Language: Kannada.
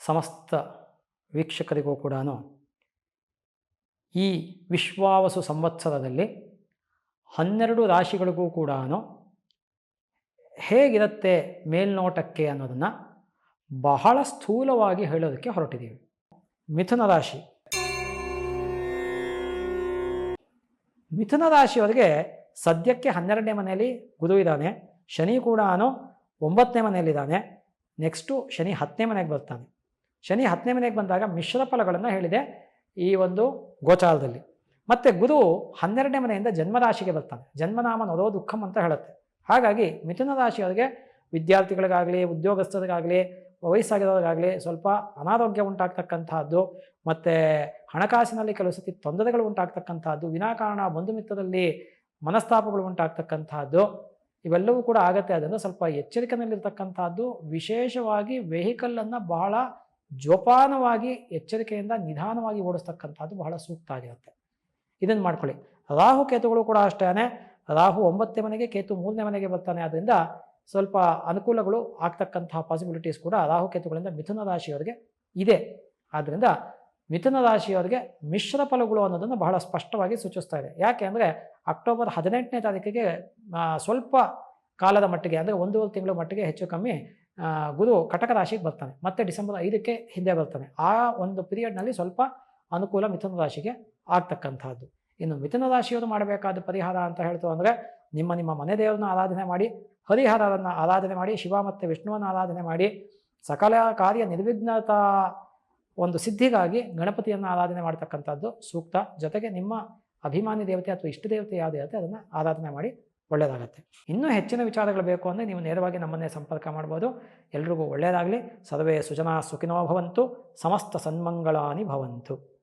ಸಮಸ್ತ ವೀಕ್ಷಕರಿಗೂ ಕೂಡ ಈ ವಿಶ್ವಾವಸು ಸಂವತ್ಸರದಲ್ಲಿ ಹನ್ನೆರಡು ರಾಶಿಗಳಿಗೂ ಕೂಡ ಹೇಗಿರುತ್ತೆ ಮೇಲ್ನೋಟಕ್ಕೆ ಅನ್ನೋದನ್ನು ಬಹಳ ಸ್ಥೂಲವಾಗಿ ಹೇಳೋದಕ್ಕೆ ಹೊರಟಿದ್ದೀವಿ. ಮಿಥುನ ರಾಶಿ. ಮಿಥುನ ರಾಶಿಯವರಿಗೆ ಸದ್ಯಕ್ಕೆ ಹನ್ನೆರಡನೇ ಮನೆಯಲ್ಲಿ ಗುರು ಇದ್ದಾನೆ. ಶನಿ ಕೂಡ ಒಂಬತ್ತನೇ ಮನೆಯಲ್ಲಿದ್ದಾನೆ. ನೆಕ್ಸ್ಟು ಶನಿ ಹತ್ತನೇ ಮನೆಗೆ ಬರ್ತಾನೆ. ಶನಿ ಹತ್ತನೇ ಮನೆಗೆ ಬಂದಾಗ ಮಿಶ್ರ ಫಲಗಳನ್ನು ಹೇಳಿದೆ ಈ ಒಂದು ಗೋಚಾರದಲ್ಲಿ. ಮತ್ತು ಗುರು ಹನ್ನೆರಡನೇ ಮನೆಯಿಂದ ಜನ್ಮರಾಶಿಗೆ ಬರ್ತಾನೆ. ಜನ್ಮನಾಮ ನೋಡೋ ದುಃಖಂ ಅಂತ ಹೇಳುತ್ತೆ. ಹಾಗಾಗಿ ಮಿಥುನ ರಾಶಿಯವರಿಗೆ ವಿದ್ಯಾರ್ಥಿಗಳಿಗಾಗಲಿ, ಉದ್ಯೋಗಸ್ಥರಿಗಾಗಲಿ, ವಯಸ್ಸಾಗಿರೋರಿಗಾಗಲಿ ಸ್ವಲ್ಪ ಅನಾರೋಗ್ಯ ಉಂಟಾಗ್ತಕ್ಕಂತಹದ್ದು ಮತ್ತು ಹಣಕಾಸಿನಲ್ಲಿ ಕೆಲವು ಸತಿ ತೊಂದರೆಗಳು ಉಂಟಾಗ್ತಕ್ಕಂತಹದ್ದು ವಿನಾಕಾರಣ ಬಂಧು ಮಿತ್ರರಲ್ಲಿ ಮನಸ್ತಾಪಗಳು ಉಂಟಾಗ್ತಕ್ಕಂಥದ್ದು, ಇವೆಲ್ಲವೂ ಕೂಡ ಆಗತ್ತೆ. ಅದನ್ನು ಸ್ವಲ್ಪ ಎಚ್ಚರಿಕೆಯಲ್ಲಿರ್ತಕ್ಕಂಥದ್ದು ವಿಶೇಷವಾಗಿ ವೆಹಿಕಲನ್ನು ಬಹಳ ಜೋಪಾನವಾಗಿ ಎಚ್ಚರಿಕೆಯಿಂದ ನಿಧಾನವಾಗಿ ಓಡಿಸ್ತಕ್ಕಂಥದ್ದು ಬಹಳ ಸೂಕ್ತ ಆಗಿರುತ್ತೆ. ಇದನ್ನು ಮಾಡ್ಕೊಳ್ಳಿ. ರಾಹು ಕೇತುಗಳು ಕೂಡ ಅಷ್ಟೇ ರಾಹು ಒಂಬತ್ತನೇ ಮನೆಗೆ, ಕೇತು ಮೂರನೇ ಮನೆಗೆ ಬರ್ತಾನೆ. ಆದ್ದರಿಂದ ಸ್ವಲ್ಪ ಅನುಕೂಲಗಳು ಆಗ್ತಕ್ಕಂತಹ ಪಾಸಿಬಿಲಿಟೀಸ್ ಕೂಡ ರಾಹು ಕೇತುಗಳಿಂದ ಮಿಥುನ ರಾಶಿಯವರಿಗೆ ಇದೆ. ಆದ್ದರಿಂದ ಮಿಥುನ ರಾಶಿಯವರಿಗೆ ಮಿಶ್ರ ಫಲಗಳು ಅನ್ನೋದನ್ನು ಬಹಳ ಸ್ಪಷ್ಟವಾಗಿ ಸೂಚಿಸ್ತಾ ಇದೆ. ಯಾಕೆ ಅಂದರೆ ಅಕ್ಟೋಬರ್ ಹದಿನೆಂಟನೇ ತಾರೀಕಿಗೆ ಸ್ವಲ್ಪ ಕಾಲದ ಮಟ್ಟಿಗೆ, ಅಂದರೆ ಒಂದೂವರೆ ತಿಂಗಳ ಮಟ್ಟಿಗೆ ಹೆಚ್ಚು ಕಮ್ಮಿ ಗುರು ಕಟಕ ರಾಶಿಗೆ ಬರ್ತಾನೆ. ಮತ್ತೆ ಡಿಸೆಂಬರ್ ಐದಕ್ಕೆ ಹಿಂದೆ ಬರ್ತಾನೆ. ಆ ಒಂದು ಪೀರಿಯಡ್ನಲ್ಲಿ ಸ್ವಲ್ಪ ಅನುಕೂಲ ಮಿಥುನ ರಾಶಿಗೆ ಆಗ್ತಕ್ಕಂಥದ್ದು. ಇನ್ನು ಮಿಥುನ ರಾಶಿಯವರು ಮಾಡಬೇಕಾದ ಪರಿಹಾರ ಅಂತ ಹೇಳ್ತು ಅಂದರೆ ನಿಮ್ಮ ನಿಮ್ಮ ಮನೆ ದೇವರನ್ನ ಆರಾಧನೆ ಮಾಡಿ, ಹರಿಹರರನ್ನು ಆರಾಧನೆ ಮಾಡಿ, ಶಿವ ಮತ್ತು ವಿಷ್ಣುವನ್ನು ಆರಾಧನೆ ಮಾಡಿ, ಸಕಲ ಕಾರ್ಯ ನಿರ್ವಿಘ್ನತಾ ಒಂದು ಸಿದ್ಧಿಗಾಗಿ ಗಣಪತಿಯನ್ನು ಆರಾಧನೆ ಮಾಡ್ತಕ್ಕಂಥದ್ದು ಸೂಕ್ತ. ಜೊತೆಗೆ ನಿಮ್ಮ ಅಭಿಮಾನಿ ದೇವತೆ ಅಥವಾ ಇಷ್ಟ ದೇವತೆ ಯಾವುದು ಇರುತ್ತೆ ಅದನ್ನು ಆರಾಧನೆ ಮಾಡಿ ಒಳ್ಳೆಯದಾಗತ್ತೆ ಇನ್ನೂ ಹೆಚ್ಚಿನ ವಿಚಾರಗಳು ಬೇಕು ಅಂದರೆ ನೀವು ನೇರವಾಗಿ ನಮ್ಮನ್ನೇ ಸಂಪರ್ಕ ಮಾಡ್ಬೋದು. ಎಲ್ರಿಗೂ ಒಳ್ಳೆಯದಾಗಲಿ ಸರ್ವೇ ಸುಜನಾ ಸುಖಿನೋ ಭವಂತು. ಸಮಸ್ತ ಸನ್ಮಂಗಳಾನಿ ಭವಂತು.